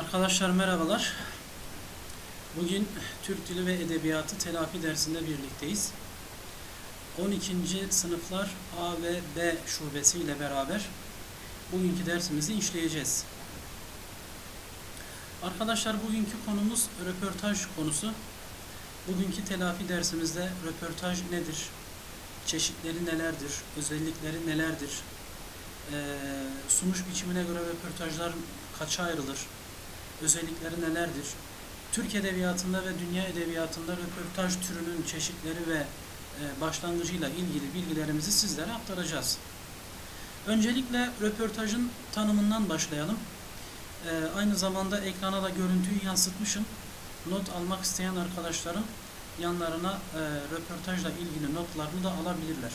Arkadaşlar merhabalar. Bugün Türk Dili ve Edebiyatı telafi dersinde birlikteyiz. 12. sınıflar A ve B şubesi ile beraber bugünkü dersimizi işleyeceğiz. Arkadaşlar bugünkü konumuz röportaj konusu. Bugünkü telafi dersimizde röportaj nedir? Çeşitleri nelerdir? Özellikleri nelerdir? Ee, sunuş biçimine göre röportajlar kaça ayrılır? Özellikleri nelerdir? Türk edebiyatında ve dünya edebiyatında röportaj türünün çeşitleri ve e, başlangıcıyla ilgili bilgilerimizi sizlere aktaracağız. Öncelikle röportajın tanımından başlayalım. E, aynı zamanda ekrana da görüntüyü yansıtmışım. Not almak isteyen arkadaşlarım yanlarına e, röportajla ilgili notlarını da alabilirler.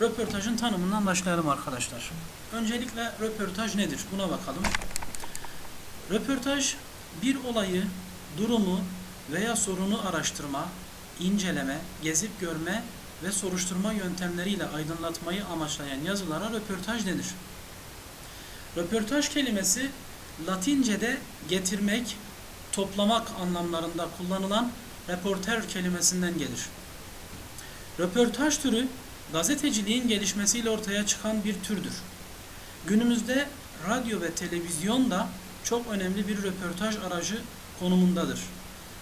Röportajın tanımından başlayalım arkadaşlar. Öncelikle röportaj nedir? Buna bakalım. Röportaj bir olayı, durumu veya sorunu araştırma, inceleme, gezip görme ve soruşturma yöntemleriyle aydınlatmayı amaçlayan yazılara röportaj denir. Röportaj kelimesi Latince'de getirmek, toplamak anlamlarında kullanılan reporter kelimesinden gelir. Röportaj türü gazeteciliğin gelişmesiyle ortaya çıkan bir türdür. Günümüzde radyo ve televizyon da çok önemli bir röportaj aracı konumundadır.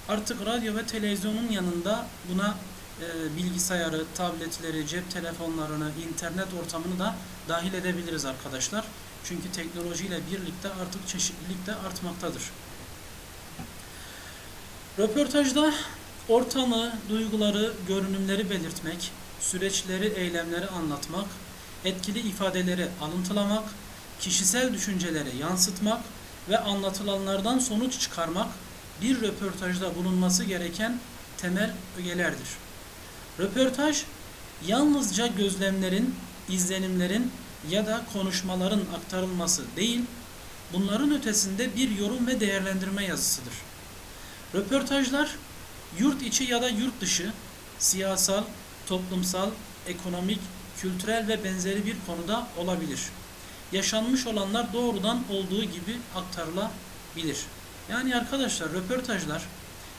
Artık radyo ve televizyonun yanında buna e, bilgisayarı, tabletleri, cep telefonlarını, internet ortamını da dahil edebiliriz arkadaşlar. Çünkü teknolojiyle birlikte artık çeşitlilik de artmaktadır. Röportajda ortamı, duyguları, görünümleri belirtmek, süreçleri, eylemleri anlatmak, etkili ifadeleri alıntılamak, kişisel düşünceleri yansıtmak, ve anlatılanlardan sonuç çıkarmak bir röportajda bulunması gereken temel ögelerdir. Röportaj yalnızca gözlemlerin, izlenimlerin ya da konuşmaların aktarılması değil, bunların ötesinde bir yorum ve değerlendirme yazısıdır. Röportajlar yurt içi ya da yurt dışı, siyasal, toplumsal, ekonomik, kültürel ve benzeri bir konuda olabilir yaşanmış olanlar doğrudan olduğu gibi aktarılabilir. Yani arkadaşlar röportajlar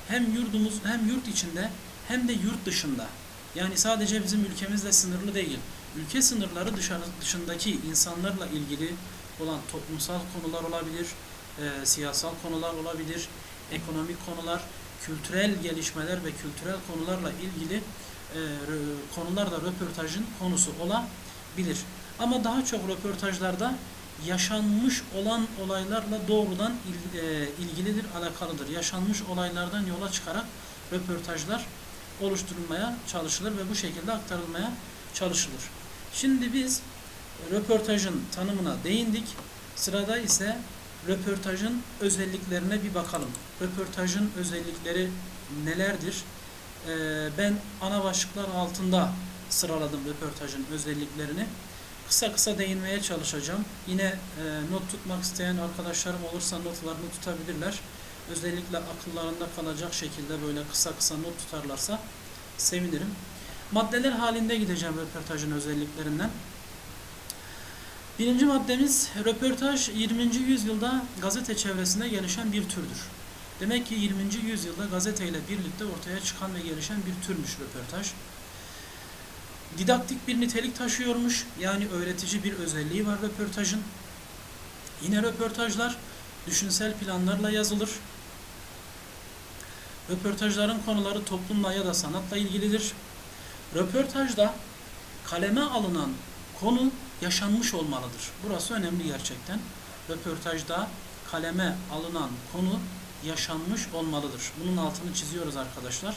hem yurdumuz hem yurt içinde hem de yurt dışında yani sadece bizim ülkemizle sınırlı değil. Ülke sınırları dışarı, dışındaki insanlarla ilgili olan toplumsal konular olabilir, e, siyasal konular olabilir, ekonomik konular, kültürel gelişmeler ve kültürel konularla ilgili e, konular da röportajın konusu olabilir. Ama daha çok röportajlarda yaşanmış olan olaylarla doğrudan e, ilgilidir, alakalıdır. Yaşanmış olaylardan yola çıkarak röportajlar oluşturulmaya çalışılır ve bu şekilde aktarılmaya çalışılır. Şimdi biz röportajın tanımına değindik. Sırada ise röportajın özelliklerine bir bakalım. Röportajın özellikleri nelerdir? Ee, ben ana başlıklar altında sıraladım röportajın özelliklerini kısa kısa değinmeye çalışacağım. Yine e, not tutmak isteyen arkadaşlarım olursa notlarını tutabilirler. Özellikle akıllarında kalacak şekilde böyle kısa kısa not tutarlarsa sevinirim. Maddeler halinde gideceğim röportajın özelliklerinden. Birinci maddemiz röportaj 20. yüzyılda gazete çevresinde gelişen bir türdür. Demek ki 20. yüzyılda gazeteyle birlikte ortaya çıkan ve gelişen bir türmüş röportaj didaktik bir nitelik taşıyormuş. Yani öğretici bir özelliği var röportajın. Yine röportajlar düşünsel planlarla yazılır. Röportajların konuları toplumla ya da sanatla ilgilidir. Röportajda kaleme alınan konu yaşanmış olmalıdır. Burası önemli gerçekten. Röportajda kaleme alınan konu yaşanmış olmalıdır. Bunun altını çiziyoruz arkadaşlar.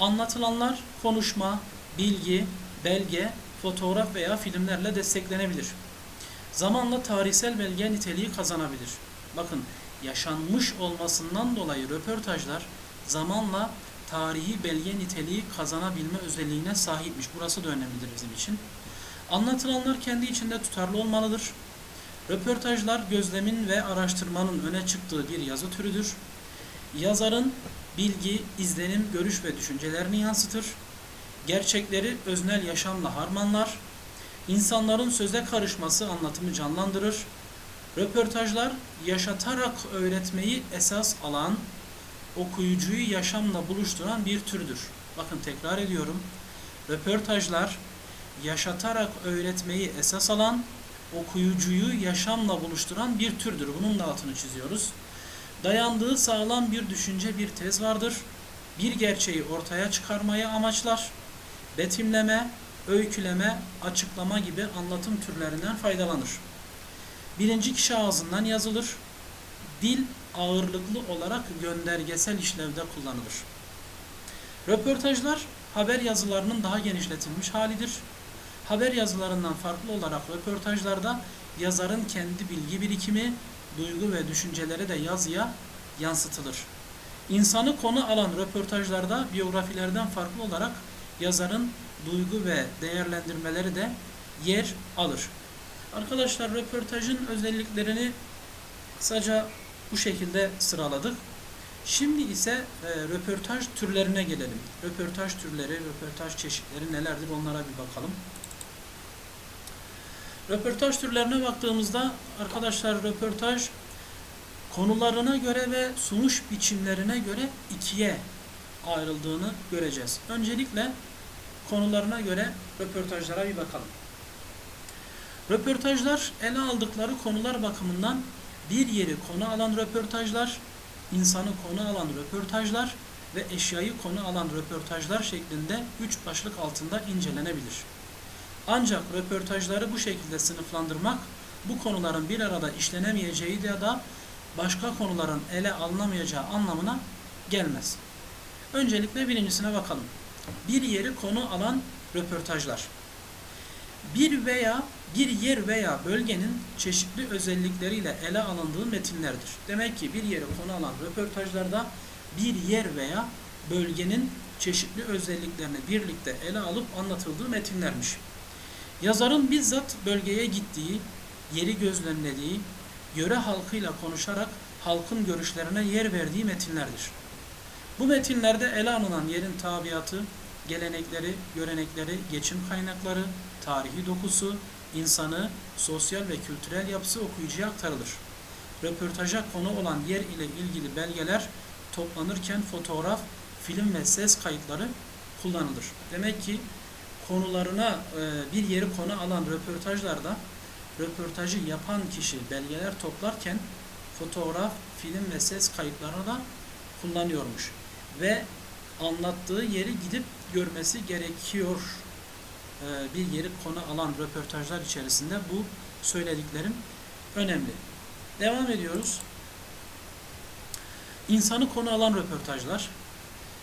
Anlatılanlar konuşma, bilgi, belge, fotoğraf veya filmlerle desteklenebilir. Zamanla tarihsel belge niteliği kazanabilir. Bakın yaşanmış olmasından dolayı röportajlar zamanla tarihi belge niteliği kazanabilme özelliğine sahipmiş. Burası da önemlidir bizim için. Anlatılanlar kendi içinde tutarlı olmalıdır. Röportajlar gözlemin ve araştırmanın öne çıktığı bir yazı türüdür. Yazarın bilgi, izlenim, görüş ve düşüncelerini yansıtır gerçekleri öznel yaşamla harmanlar, insanların söze karışması anlatımı canlandırır, Röportajlar yaşatarak öğretmeyi esas alan, okuyucuyu yaşamla buluşturan bir türdür. Bakın tekrar ediyorum. Röportajlar yaşatarak öğretmeyi esas alan, okuyucuyu yaşamla buluşturan bir türdür. Bunun da altını çiziyoruz. Dayandığı sağlam bir düşünce, bir tez vardır. Bir gerçeği ortaya çıkarmayı amaçlar. Betimleme, öyküleme, açıklama gibi anlatım türlerinden faydalanır. Birinci kişi ağzından yazılır. Dil ağırlıklı olarak göndergesel işlevde kullanılır. Röportajlar haber yazılarının daha genişletilmiş halidir. Haber yazılarından farklı olarak röportajlarda yazarın kendi bilgi birikimi, duygu ve düşünceleri de yazıya yansıtılır. İnsanı konu alan röportajlarda biyografilerden farklı olarak yazarın duygu ve değerlendirmeleri de yer alır. Arkadaşlar röportajın özelliklerini kısaca bu şekilde sıraladık. Şimdi ise e, röportaj türlerine gelelim. Röportaj türleri, röportaj çeşitleri nelerdir onlara bir bakalım. Röportaj türlerine baktığımızda arkadaşlar röportaj konularına göre ve sunuş biçimlerine göre ikiye ayrıldığını göreceğiz. Öncelikle konularına göre röportajlara bir bakalım. Röportajlar ele aldıkları konular bakımından bir yeri konu alan röportajlar, insanı konu alan röportajlar ve eşyayı konu alan röportajlar şeklinde üç başlık altında incelenebilir. Ancak röportajları bu şekilde sınıflandırmak bu konuların bir arada işlenemeyeceği ya da başka konuların ele alınamayacağı anlamına gelmez. Öncelikle birincisine bakalım. Bir yeri konu alan röportajlar. Bir veya bir yer veya bölgenin çeşitli özellikleriyle ele alındığı metinlerdir. Demek ki bir yeri konu alan röportajlarda bir yer veya bölgenin çeşitli özelliklerini birlikte ele alıp anlatıldığı metinlermiş. Yazarın bizzat bölgeye gittiği, yeri gözlemlediği, yöre halkıyla konuşarak halkın görüşlerine yer verdiği metinlerdir. Bu metinlerde ele alınan yerin tabiatı, gelenekleri, görenekleri, geçim kaynakları, tarihi dokusu, insanı, sosyal ve kültürel yapısı okuyucuya aktarılır. Röportaja konu olan yer ile ilgili belgeler toplanırken fotoğraf, film ve ses kayıtları kullanılır. Demek ki konularına e, bir yeri konu alan röportajlarda röportajı yapan kişi belgeler toplarken fotoğraf, film ve ses kayıtlarını da kullanıyormuş. Ve anlattığı yeri gidip görmesi gerekiyor. E, bir yeri konu alan röportajlar içerisinde bu söylediklerim önemli. Devam ediyoruz. İnsanı konu alan röportajlar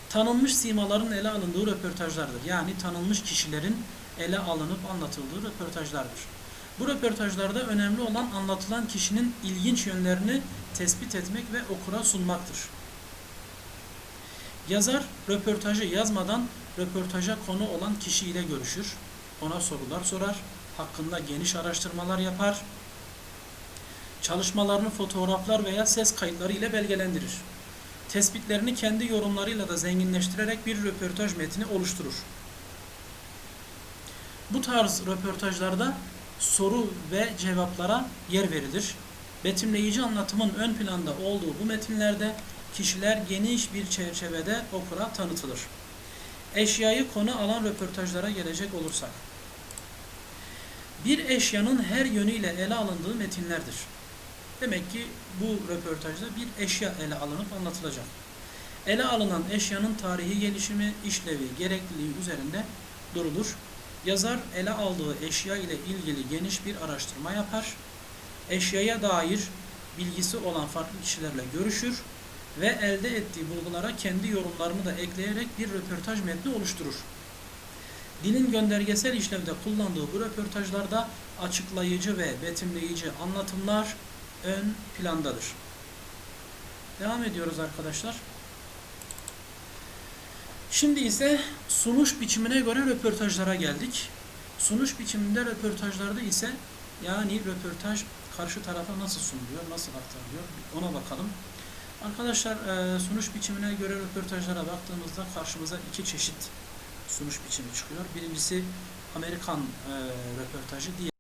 tanınmış simaların ele alındığı röportajlardır. Yani tanınmış kişilerin ele alınıp anlatıldığı röportajlardır. Bu röportajlarda önemli olan anlatılan kişinin ilginç yönlerini tespit etmek ve okura sunmaktır. Yazar röportajı yazmadan röportaja konu olan kişiyle görüşür, ona sorular sorar, hakkında geniş araştırmalar yapar, çalışmalarını fotoğraflar veya ses kayıtları ile belgelendirir. Tespitlerini kendi yorumlarıyla da zenginleştirerek bir röportaj metni oluşturur. Bu tarz röportajlarda soru ve cevaplara yer verilir. Betimleyici anlatımın ön planda olduğu bu metinlerde kişiler geniş bir çerçevede okura tanıtılır. Eşyayı konu alan röportajlara gelecek olursak. Bir eşyanın her yönüyle ele alındığı metinlerdir. Demek ki bu röportajda bir eşya ele alınıp anlatılacak. Ele alınan eşyanın tarihi gelişimi, işlevi, gerekliliği üzerinde durulur. Yazar ele aldığı eşya ile ilgili geniş bir araştırma yapar. Eşyaya dair bilgisi olan farklı kişilerle görüşür ve elde ettiği bulgulara kendi yorumlarını da ekleyerek bir röportaj metni oluşturur. Dilin göndergesel işlevde kullandığı bu röportajlarda açıklayıcı ve betimleyici anlatımlar ön plandadır. Devam ediyoruz arkadaşlar. Şimdi ise sunuş biçimine göre röportajlara geldik. Sunuş biçiminde röportajlarda ise yani röportaj karşı tarafa nasıl sunuluyor, nasıl aktarılıyor ona bakalım. Arkadaşlar e, sunuş biçimine göre röportajlara baktığımızda karşımıza iki çeşit sunuş biçimi çıkıyor. Birincisi Amerikan e, röportajı, diğer